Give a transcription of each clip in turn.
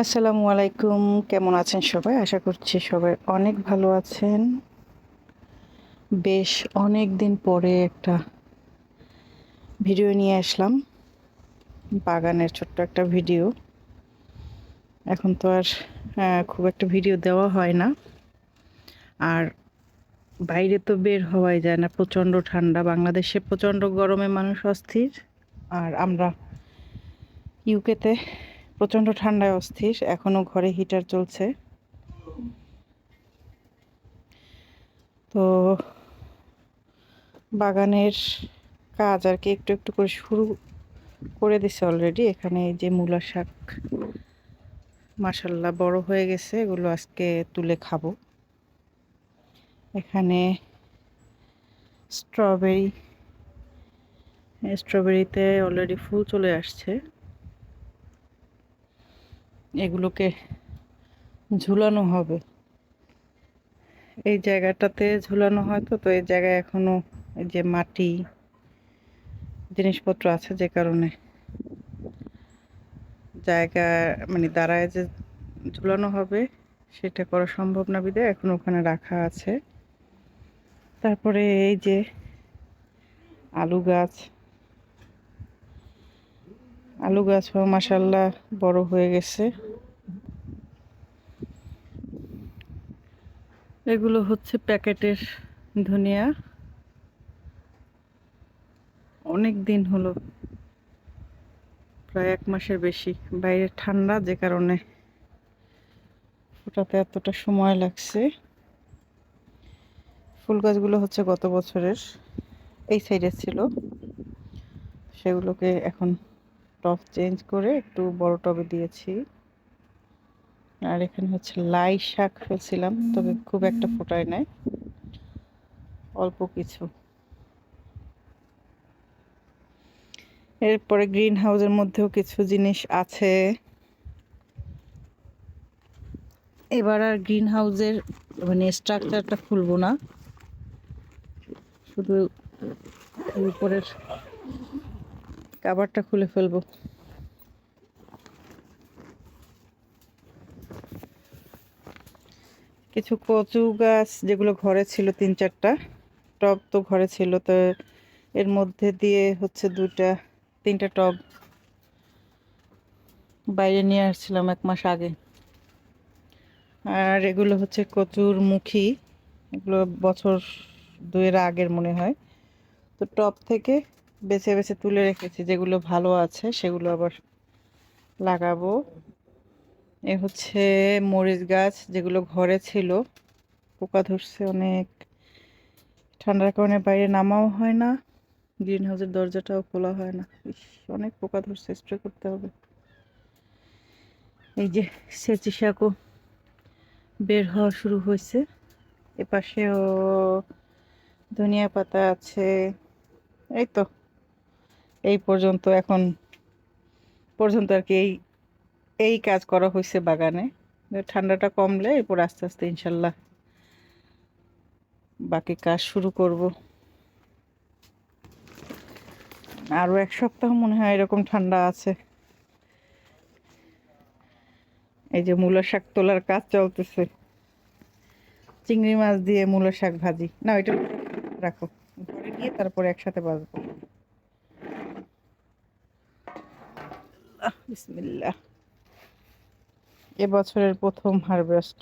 আসসালামু আলাইকুম। কেমন আছেন সবাই? আশা করছি সবাই অনেক ভালো আছেন। বেশ অনেক দিন পরে একটা ভিডিও নিয়ে আসলাম। বাগানের ছোট্ট একটা ভিডিও। এখন তো আর খুব একটা ভিডিও দেওয়া হয় না। আর বাইরে তো বের হওয়াই যায় না। প্রচণ্ড ঠান্ডা। বাংলাদেশে প্রচণ্ড গরমে মানুষ অস্থির। আর আমরা ইউকেতে প্রচণ্ড ঠান্ডায় অস্থির, এখনও ঘরে হিটার চলছে। তো বাগানের কাজ আর কি একটু একটু করে শুরু করে দিছে অলরেডি এখানে যে মূলা শাক মাসাল্লাহ বড় হয়ে গেছে, এগুলো আজকে তুলে খাব। এখানে স্ট্রবেরি স্ট্রবেরিতে অলরেডি ফুল চলে আসছে। এগুলোকে ঝুলানো হবে। এই জায়গাটাতে ঝুলানো হয় তো এই জায়গায় এখনও এই যে মাটি, জিনিসপত্র আছে যে কারণে। জায়গা মানে দাঁড়ায় যে ঝুলানো হবে, সেটা করা সম্ভব না বিদে এখন ওখানে রাখা আছে। তারপরে এই যে আলু গাছ আলু গাছ মাসাল্লাহ বড় হয়ে গেছে। এগুলো হচ্ছে প্যাকেটের ধনিয়া। অনেক দিন হলো, প্রায় এক মাসের বেশি। বাইরে ঠান্ডা যে কারণে ওটাতে এতটা সময় লাগছে। ফুল গাছগুলো হচ্ছে গত বছরের এই সাইডে ছিল। সেগুলোকে এখন টব চেঞ্জ করে একটু বড় টবে দিয়েছি। আর এখানে হচ্ছে লাই শাক ফেলছিলাম, তবে খুব একটা ফোটায় নাই। অল্প কিছু। এরপরে গ্রিন হাউসের মধ্যেও কিছু জিনিস আছে। এবার আর গ্রিন হাউসের মানে স্ট্রাকচারটা খুলবো না। শুধু উপরের কাবারটা খুলে ফেলব। কিছু কচু গাছ যেগুলো ঘরে ছিল তিন চারটা, টব তো ঘরে ছিল, তো এর মধ্যে দিয়ে হচ্ছে দুটা তিনটা টব বাইরে নিয়ে আসছিলাম এক মাস আগে। আর এগুলো হচ্ছে কচুর মুখী, এগুলো বছর দুয়ের আগের মনে হয়। তো টব থেকে বেছে বেছে তুলে রেখেছি, যেগুলো ভালো আছে সেগুলো আবার লাগাবো। এ হচ্ছে মরিচ গাছ, যেগুলো ঘরে ছিল। পোকা ধরছে অনেক। ঠান্ডার কারণে বাইরে নামাও হয় না। গ্রিন হাউসের দরজাটাও খোলা হয় না। অনেক পোকা ধরছে স্প্রে করতে হবে। এই যে সেচি শাকও বের হওয়া শুরু হয়েছে। এপাশেও ধনিয়া পাতা আছে। এই তো। পর্যন্ত এখন পর্যন্ত আর কি এই এই কাজ করা হয়েছে বাগানে। ঠান্ডাটা কমলে এরপর আস্তে আস্তে ইনশাল্লাহ বাকি কাজ শুরু করব। আরও এক সপ্তাহ মনে হয় এরকম ঠান্ডা আছে। এই যে মূলা শাক তোলার কাজ চলতেছে। চিংড়ি মাছ দিয়ে মূলা শাক ভাজি। না, ওইটা রাখো। ঘরে গিয়ে তারপরে একসাথে বাজবো আহ, বিসমিল্লাহ এবছরের প্রথম হারভেস্ট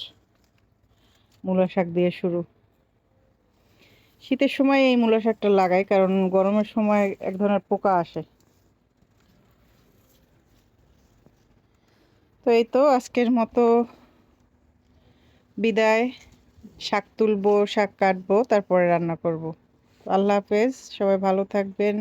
মূলা শাক দিয়ে শুরু। শীতের সময় এই মূলা শাকটা লাগাই কারণ গরমের সময় এক ধরনের পোকা আসে। তো এই তো আজকের মতো বিদায়। শাক তুলবো শাক কাটবো তারপরে রান্না করব। আল্লাহ হাফেজ সবাই ভালো থাকবেন।